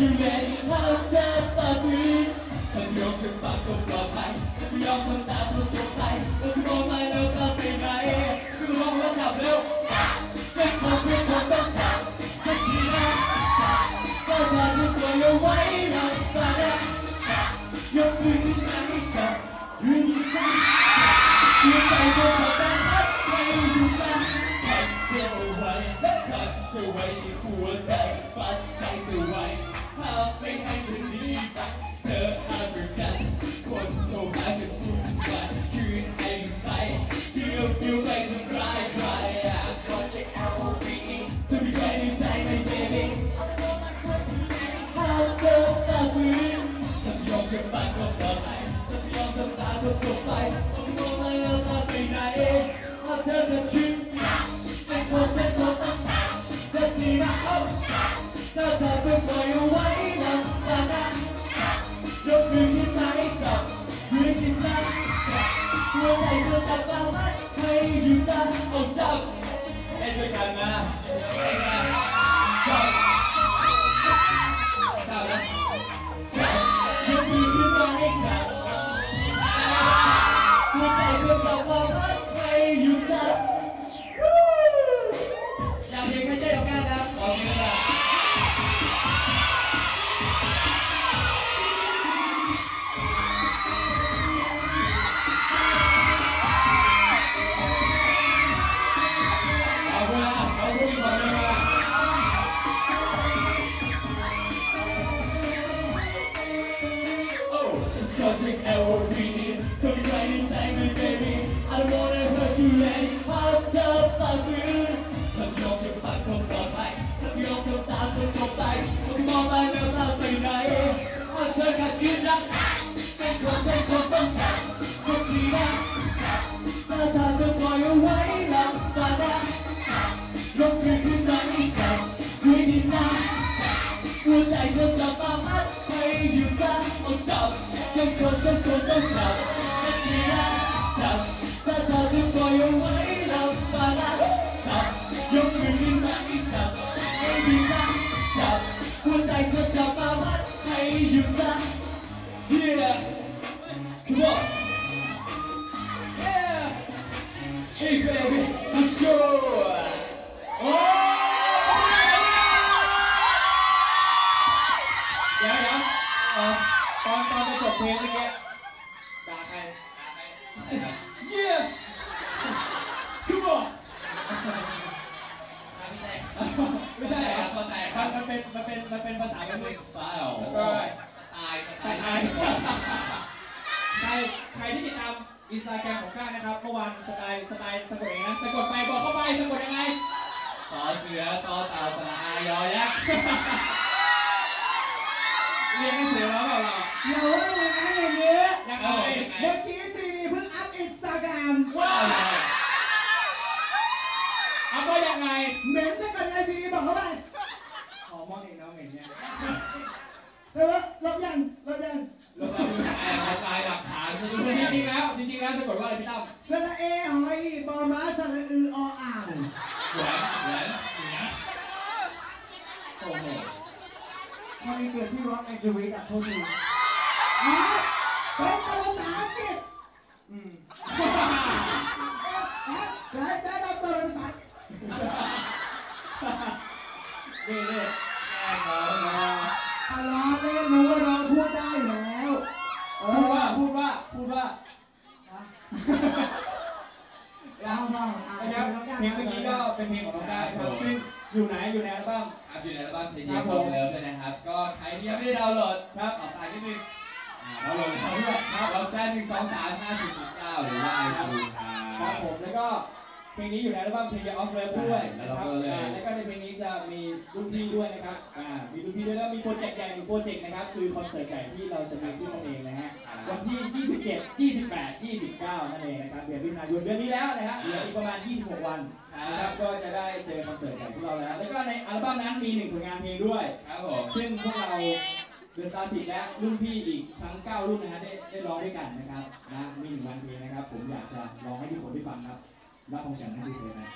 you let ภาพเธอต่อคืนถ้ายอมฉันฟังก็ปลอดภัยถ้ายอมทำตามจน เธอจะคิดเส้นโคเส้นโคต้องจับเธอทีนะโอ้ถ้าเธอจะปล่อยเอาไว้หลับตานะยกมือขึ้นมาให้จับยือขึ้นมาจับหัวใจเธอจับมามัดให้อยู่ตาเอาจับให้ด้วยกันนะ ฉันขอเช็ค LOV เธอมีใครในใจไหม baby I don't wanna hurt you lady ภาพเธอฝ่าฝืนถ้ายอมจะฟังคงปลอดภัยถ้ายอมทำตามจนจบไปก็มองมาแล้วตามไปไหนถ้าเธอขัดขืนรั กเส้นของเส้นของต้องจับทุกทีนะจับถ้าเธอจะปล่อยเอาไว้หลับตานะยกมือขึ้นมาให้จับด้วยดินน้ำจับหัวใจเธอจับมามัดให้อยู่ตาเอาจับฉันคนฉันคนต้องจับสักทีนะจับถ้าเธอจะปล่อยเอาไว้หลับตาละจับยกมือขึ้นมาให้จับให้ดีนะจับหัวใจเธอจับมามัดให้อยู่ตา Yeah Come on Yeah Hey baby let's go โอ้เดี๋ยวเดี๋ยวเอ่อ ตอนตอนจะจบเพลงเมื่อกี้ด่าใครเยี่ยมทุกคนไม่ใช่เหรอเข้าใจคมัรันบมันเป็นมันเป็นมันเป็นภาษาวัยรุ่นสไตล์สไตล์ตายสไตใส่ล์ไอใครใครที่ติดตามอินสตาแกรมของก้านะครับเมื่อวานสไตล์สไตล์สะกดยังไงนะสะกดไปบอกเข้าไปสะกดยังไงต่อเสือต่อเต่าสระอายอยักษ์เรียนหนังสือ มาเปล่าเราอย่าว่าอย่างนั้นอย่างนี้ยังไง เมื่อกี้ซีนีเพิ่งอัพอินสตาแกรมว้าวเอาก็ยังไง เหม็นถ้าเกิดไอซีนีบอกเขาไปขอมองเองน้องเหม็นเนี่ยแต่ว่าลบยังลบยังลงมาดูแอบกระจายหลักฐานซะด้วจยริงๆแล้วจริงๆแล้วสะกดว่าอะไรพี่ตั้มสระเอหอยอีบอม้าสระอือออ่าง แหวนแหวนเนี่ยโอ้โหพอดีเกิดที่ร็อกแอนเจลิสอะโทษทีอ๋อ เป็นภาษาอังกฤษอืมเอ๊ะเอ๊ะได้ได้รับตัวเป็นภาษาอังกฤษนี่นี่แน่นอนนะอะล้อเล่นรู้ว่าน้องพูดได้อยู่แล้วเอพูดอว่าพูดว่าพูดว่าว้าวว้าวอะนะครับเพลงเมื่อกี้ก็เป็นเพลงของน้องได้ครับซึ่งอยู่ไหนอยู่ในอัลบั้ม ครับอยู่ในอัลบั้มเพลงที่สองแล้วด้วยนะครับ ก็ใครที่ยังไม่ได้ดาวน์โหลดครับขอตายนิดนึง อ่าดาวน์โหลดเขาด้วยครับเราแจ้งหนึ่งสองสามห้าสี่หกเก้าหรือว่าไอจูนคครัรับบผมแล้วก็เพลงนี้อยู่ในอัลบั้มเพลง Off Love ด้วยใช่นะครับแล้วก็เลยอ่าแล้วก็ในเพลงนี้จะมีรุ่นพี่ด้วยนะครับอ่ามีรุ่นพี่ด้วยแล้วมีโปรเจกต์ใหญ่หนึ่งโปรเจกต์นะครับคือคอนเสิร์ตใหญ่ที่เราจะมีขึ้นนั่นเองนะฮะวันที่ 27 28 29 นั่นเองนะครับเดือนมิถุนายนเดือนนี้แล้วนะฮะเหลืออีกประมาณ 26 วันนะครับก็จะได้เจอคอนเสิร์ตใหญ่ของเราแล้วแล้วก็ในอัลบั้มนั้นมีหนึ่งผลงานเพลงด้วย ครับผม ซึ่งพวกเรา เดือนตาสิและรุ่นพี่อีกทั้ง 9 รุ่นนะฮะได้ได้ร้องด้วยกันนะครับนะมีหนึ่งวันเพลงนะครับ ผมอยากจะร้องให้ทุกคนได้ฟังครับรักของฉันนั่นคือเธอนะ